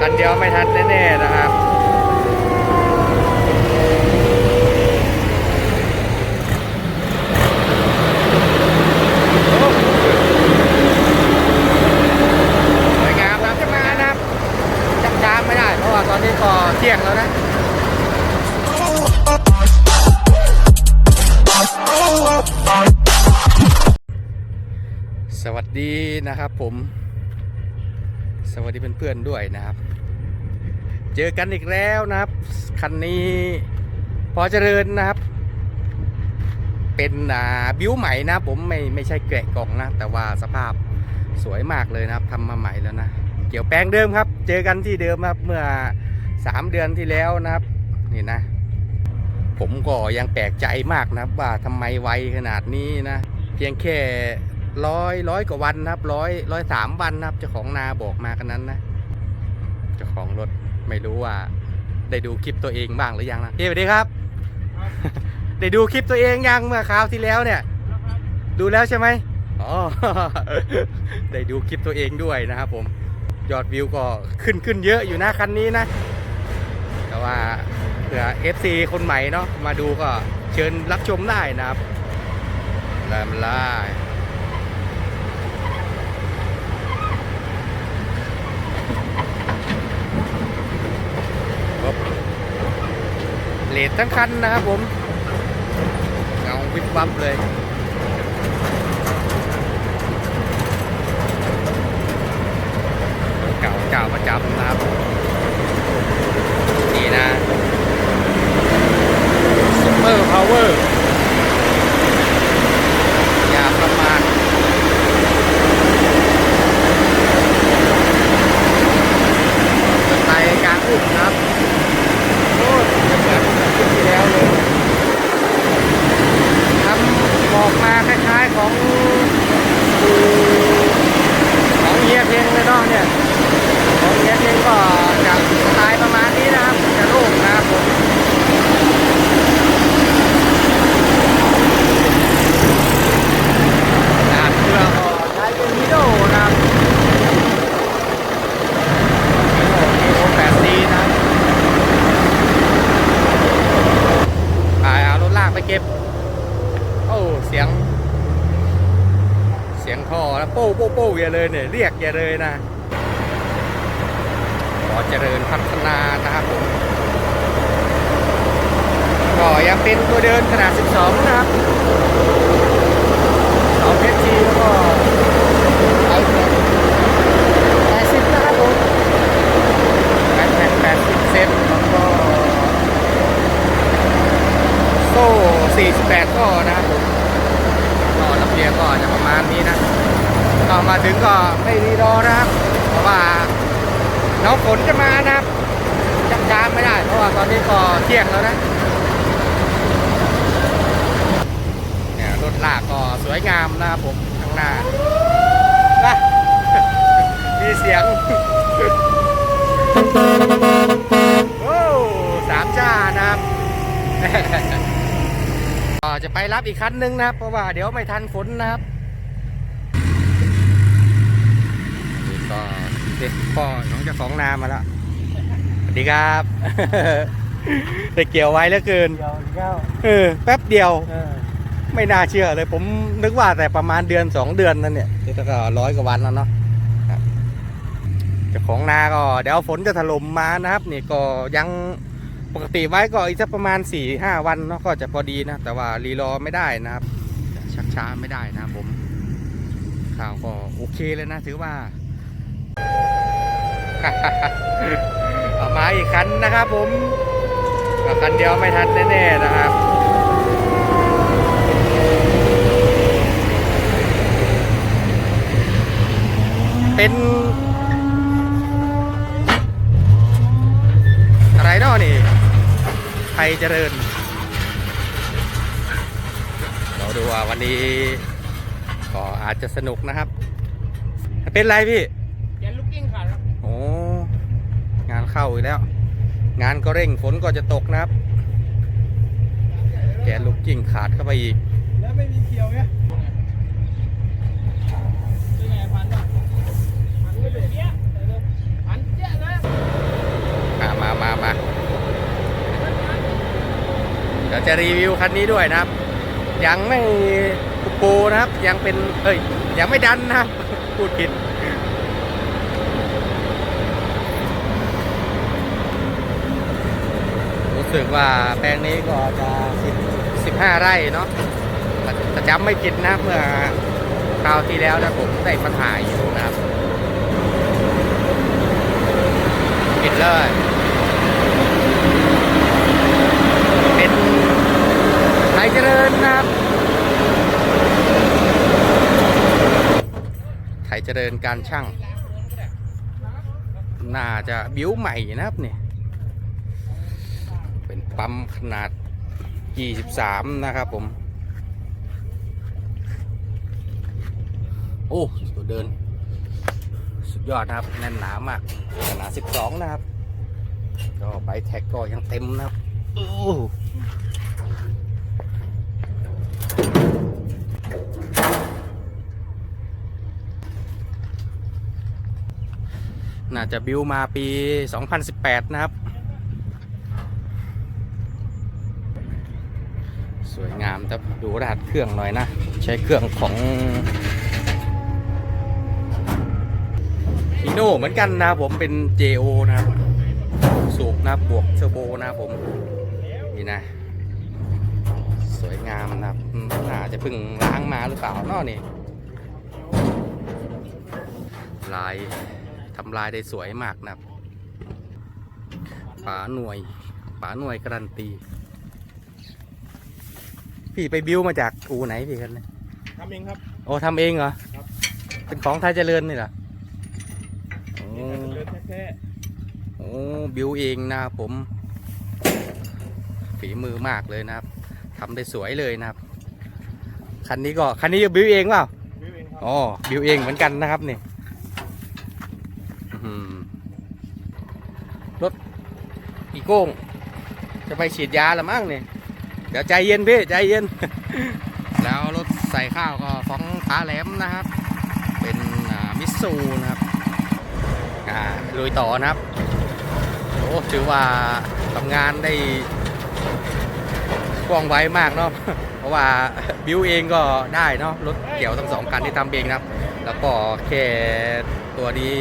คันเดียวไม่ทันแน่ๆนะครับสวยงามนะจะมานะครับจับจามไม่ได้ เพราะว่าตอนนี้ก็เที่ยงแล้วนะสวัสดีนะครับผม วัสดีเพื่อนๆด้วยนะครับ เจอกันอีกแล้วนะครับ คันนี้พอเจริญนะครับ เป็นอ่าบิวใหม่นะผมไม่ไม่ใช่แกะกล่องนะ แต่ว่าสภาพสวยมากเลยนะครับทำมาใหม่แล้วนะเกี่ยวแปลงเดิมครับ เจอกันที่เดิมครับเมื่อ 3 เดือนที่แล้วนะครับนี่นะ ผมก็ยังแปลกใจมากนะครับว่าทำไมไวขนาดนี้นะ เพียงแค่ ร้อยร้อยกว่าวันนะครับร้อยร้อยสามวันนะครับเจ้าของนาบอกมากันนั้นนะเจ้าของรถไม่รู้ว่า ได้ดูคลิปตัวเองบ้างหรือยังนะพี่สวัสดีครับ ได้ดูคลิปตัวเองยังเมื่อคราวที่แล้วเนี่ย ดูแล้วใช่ไหมอ๋อได้ดูคลิปตัวเองด้วยนะครับผมยอดวิวก็ขึ้นขึ้นเยอะอยู่นะคันนี้นะ แต่ว่าเผื่อ FC คนใหม่เนาะมาดูก็เชิญรับชมได้นะครับลามลา เลดทั้งคันนะครับผมเงาวิบวับเลยเก่าเก่าประจำนะครับ นี่นะซุปเปอร์พาวเวอร์อย่าประมาทสไตล์กลางอุ้มนะครับโอ้ยจะเหมือนกับชุดที่แล้วเลยทำบอกมาคล้ายๆของของเฮียเพียงเลยเนาะเนี่ย ของเนี้ยเองก็จะสไตล์ประมาณนี้นะครับ จะโล่งนะครับผมด้านเครื่องก็ใช้เป็นมิโดนะครับมิโดแปดซีนะครับไปเอารถลากไปเก็บ โอ้ เสียง เสียงท่อแล้วโป้โป้โป้อย่า เลยเนี่ยเรียกอย่าเลยนะขอเจริญพัฒนานะครับผมก็ยังเป็นตัวเดินขนาด 12 นะครับ2เพชรจีแล้วก็ไอแพด80 นะครับผมไอแพด80 เซนแล้วก็โซ่ 48 ข้อนะครับผมก็รับเรียงก็จะประมาณนี้นะ ก็มาถึงก็ไม่รีรอนะครับเพราะว่าน้องฝนจะมานะครับจำจามไม่ได้ เพราะว่าตอนนี้ก็เที่ยงแล้วนะเนี่ยรถลากก็สวยงามนะครับผมข้างหน้านะมีเสียงโอ้สามจ้านะครับก็จะไปรับอีกคันนึงนะครับ เพราะว่าเดี๋ยวไม่ทันฝนนะครับ ก็เด็กพ่อน้องเจ้าของนามาแล้วสวัสดีครับแต่เกี่ยวไว้เหลือเกินเดียวเก้าเออแป๊บเดียวเออไม่น่าเชื่อเลยผมนึกว่าแต่ประมาณเดือนสองเดือนนั่นเนี่ยนี่ก็ร้อยกว่าวันแล้วเนาะครับเจ้าของนาก็เดี๋ยวฝนจะถล่มมานะครับนี่ก็ยังปกติไว้ก็อีกสักประมาณ4ี่ห้าวันเนาะก็จะพอดีนะ แต่ว่ารีรอไม่ได้นะครับจะชักช้าไม่ได้นะครับผมข่าวก็โอเคเลยนะ ถือว่า เอามาอีกคันนะครับผมคันเดียวไม่ทันแน่ๆนะครับเป็น อะไรเนาะนี่ไทยเจริญ เราดูว่าวันนี้ ก็อาจจะสนุกนะครับ เป็นไรพี่ แกนลูกกิ้งขาดครับ โอ้งาน เข้าอีกแล้ว งานก็เร่งฝนก็จะตกนะครับ แกนลูกกิ่งขาดเข้าไปอีก แล้วไม่มีเขียวไงเป็นไงพันป่ะพันไม่เป็นเนี้ยพันเจ๊ะเลยมาเดี๋ยวจะรีวิวคันนี้ด้วยนะครับ ยังไม่ปูปูนะครับ ยังเป็น เอ้ย ยังไม่ดันนะครับพูดผิด รู้ สึกว่าแปลงนี้ก็จะสิบสิบห้าไร่เนาะแต่จำไม่ผิดนะเมื่อคราวที่แล้วนะผมได้มาถ่ายอยู่นะครับผิดเลยเป็นไทยเจริญนะครับไทยเจริญการช่าง น่าจะบิ้วใหม่นะครับเนี่ย ปั๊มขนาด 23 นะครับผม โอ้ตัวเดิน สุดยอดนะครับ แน่นหนามากขนาด 12 นะครับ ก็ใบแท็กก็ยังเต็มนะครับ โอ้น่าจะบิวมาปี 2018 นะครับ สวยงามแต่ดูรหัสเครื่องหน่อยนะ ใช้เครื่องของฮีโน่เหมือนกันนะผมเป็น JO นะครับสูบนะบวกเทอร์โบนะผม นี่นะ สวยงามนะครับน่าจะเพิ่งล้างมาหรือเปล่าเนอะนี่ลายทำลายได้สวยมากนะครับป๋าหน่วยป๋าหน่วยการันตี พี่ไปบิวมาจากอูไหนพี่กันเนี่ยทำเองครับ โอ้ทำเองเหรอครับ เป็นของไทยเจริญนี่เหรอโอ้เดินแท้โอ้บิวเองนะครับผม ฝีมือมากเลยนะครับทำได้สวยเลยนะครับ คันนี้ก็คันนี้ก็บิวเองเปล่าๆวิวเองครับอ๋อบิวเองเหมือนกันนะครับนี่อื้อหือรถอีโก้งจะไปฉีดยาละมั้งเนี่ย เดี๋ยวใจเย็นพี่ใจเย็น แล้วรถใส่ข้าวก็ของผาแหลมนะครับ เป็นมิสซูนะครับอ่าลุยต่อนะครับโอ้ถือว่าทำงานได้กว่องไวมากเนาะเพราะว่าบิวเองก็ได้เนาะรถเกี่ยวทั้งสองคันที่ทำเองนะครับ แล้วก็แค่ตัวนี้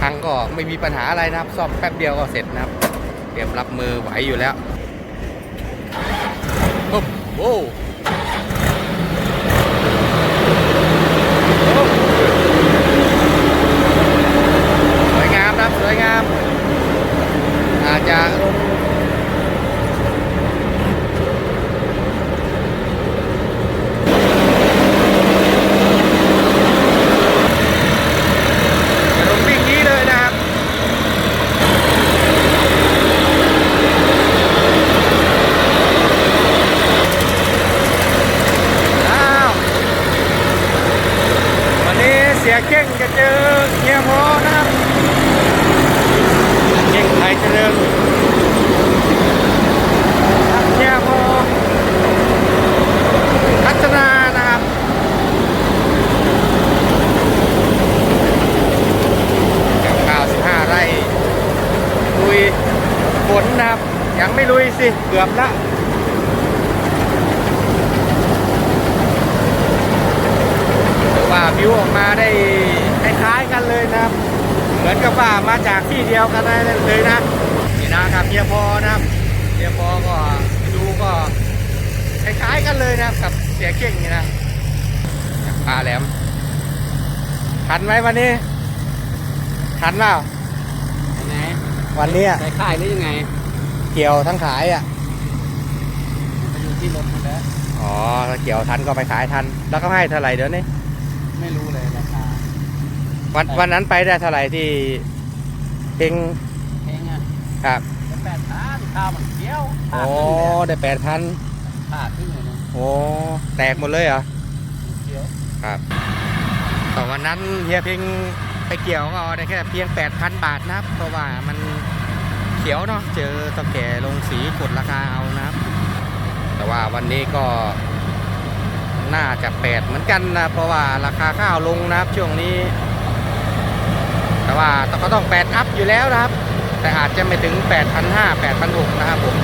พังก็ไม่มีปัญหาอะไรนะครับ ซ่อมแป๊บเดียวก็เสร็จนะครับ เตรียมรับมือไหวอยู่แล้ว ปุ๊บโอ้โอ้สวยงามนะครับสวยงาม อาจจะลงจะลงวิ่งนี้เลยนะครับ อ้าววันนี้เสียเก่งจะเจอเฮียพอนะครับเก่งไทยเจริญครับเฮียพอพัฒนานะครับกับข้าว15 ไร่ลุยฝนนะครับ ยังไม่ลุย สิ เกือบละถือว่าวิวออกมาได้คล้ายๆกันเลยนะครับ เหมือนกับว่ามาจากที่เดียวกันเลยนะ นี่นะครับเฮียพอนะครับเฮียพอก็ดูก็คล้ายๆกันเลยนะครับกับเสียเก่งนี่นะปลาแหลมทันไหมวันนี้ทันเปล่าไหนวันนี้อะใส่ค่ายหรือยังไง เกี่ยวทั้งขายอะไปอยู่ที่รถมันแล้วอ๋อถ้าเกี่ยวทันก็ไปขายทัน แล้วเขาให้เท่าไหร่เดี๋ยวนี้ไม่รู้เลยราคาวันวันนั้นไปได้เท่าไหร่ที่เองเองอะครับเป็นแปดพันข้าวมันเกี้ยวโอ้ได้แปดพันขาดครึ่งเลยนะโอ้แตกหมดเลยเหรอเกี้ยวครับแต่วันนั้นเฮียเพียงไปเกี่ยวก็ได้แค่เพียง8,000บาทนะครับ เพราะว่ามัน เขียวเนาะเจอตะแก่ลงสีกดราคาเอานะครับ แต่ว่าวันนี้ก็น่าจะแปดเหมือนกันนะเพราะว่าราคาข้าวลงนะครับช่วงนี้ แต่ว่าก็ต้องแปดอัพอยู่แล้วนะครับ แต่อาจจะไม่ถึง8,500 8,600นะครับผม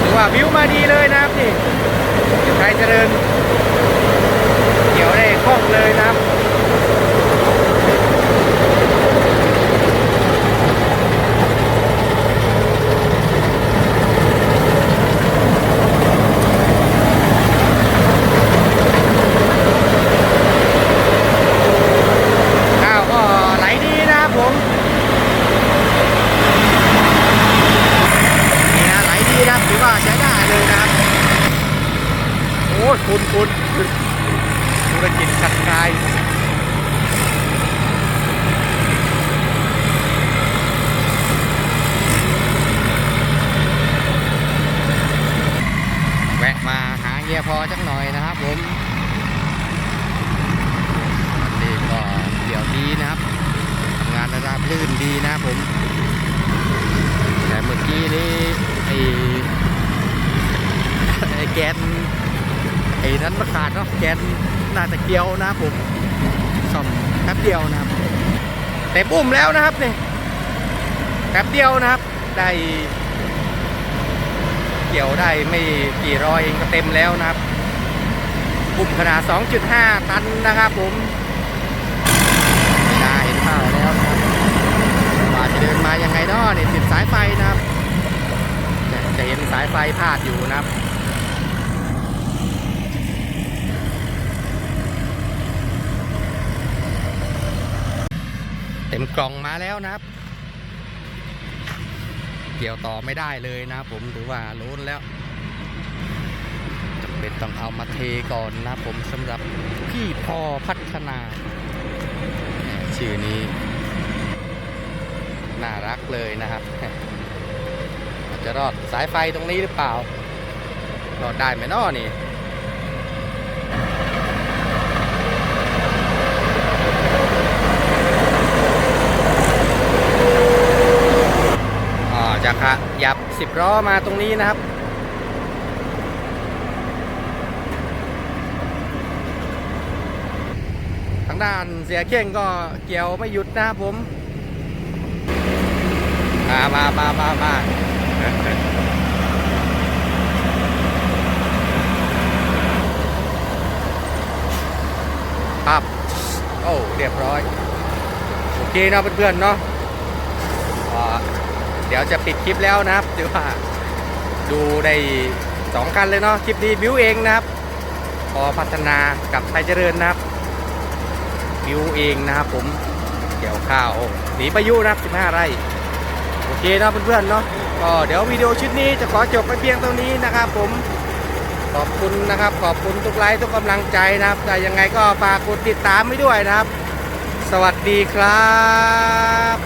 ถือว่าวิวมาดีเลยนะครับนี่ใครเจริญเกี่ยวได้คล่องเลยนะครับ ข้าวก็ไหลดีนะครับผม นี่นะไหลดีนะครับถือว่าใช้ได้เลยนะครับ โอ้ยคุณคุณธุรกิจขัดกายแวะมาหาเฮียพอจักหน่อยนะครับผมวันนี้ก็เดี๋ยวดีนะครับทำงานระดับลื่นดีนะครับผม แต่เมื่อกี้นี้ไอ้ ไอ้แกนไอ้นั้นมันขาดเนาะ แกนน่าจะเกี่ยวนะครับผมซ่อมแป๊บเดียวนะครับเต็มอุ้มแล้วนะครับนี่แป๊บเดียวนะครับ ได้เกี่ยวได้ไม่กี่ร้อยเองก็เต็มแล้วนะครับ ปุ่มขนาด 2.5 ตันนะครับผมไม่ได้เห็นเปล่าแล้วนะครับว่าจะเดินมายังไงเนาะเนี่ยติดสายไฟนะครับจะเห็นสายไฟพาดอยู่นะครับ เต็มกล่องมาแล้วนะครับ เกี่ยวต่อไม่ได้เลยนะผมถือว่าล้นแล้วจำเป็นต้องเอามาเทก่อนนะครับผมสำหรับพี่พอพัฒนาชื่อนี้ น่ารักเลยนะครับจะรอดสายไฟตรงนี้หรือเปล่ารอดได้ไหมนอนี่ อ่า จะขยับสิบล้อมาตรงนี้นะครับ ทางด้านเสียเข่งก็เกี่ยวไม่หยุดนะครับผมมามามามามาครับโอ้ เรียบร้อย โอเคเนาะเพื่อนๆเนาะ เดี๋ยวจะปิดคลิปแล้วนะครับถือว่าดูได้สองคันเลยเนาะคลิปนี้บิวเองนะครับ พอพัฒนากับไทยเจริญนะครับบิวเองนะครับผมเกี่ยวข้าวหนีพายุนะครับ15 ไร่โอเคนะเพื่อนๆเนาะก็เดี๋ยววิดีโอชุดนี้จะขอจบไปเพียงเท่านี้นะครับผมขอบคุณนะครับ ขอบคุณทุกไลค์ทุกกำลังใจนะครับ แต่ยังไงก็ฝากกดติดตามไว้ด้วยนะครับ สวัสดีครับ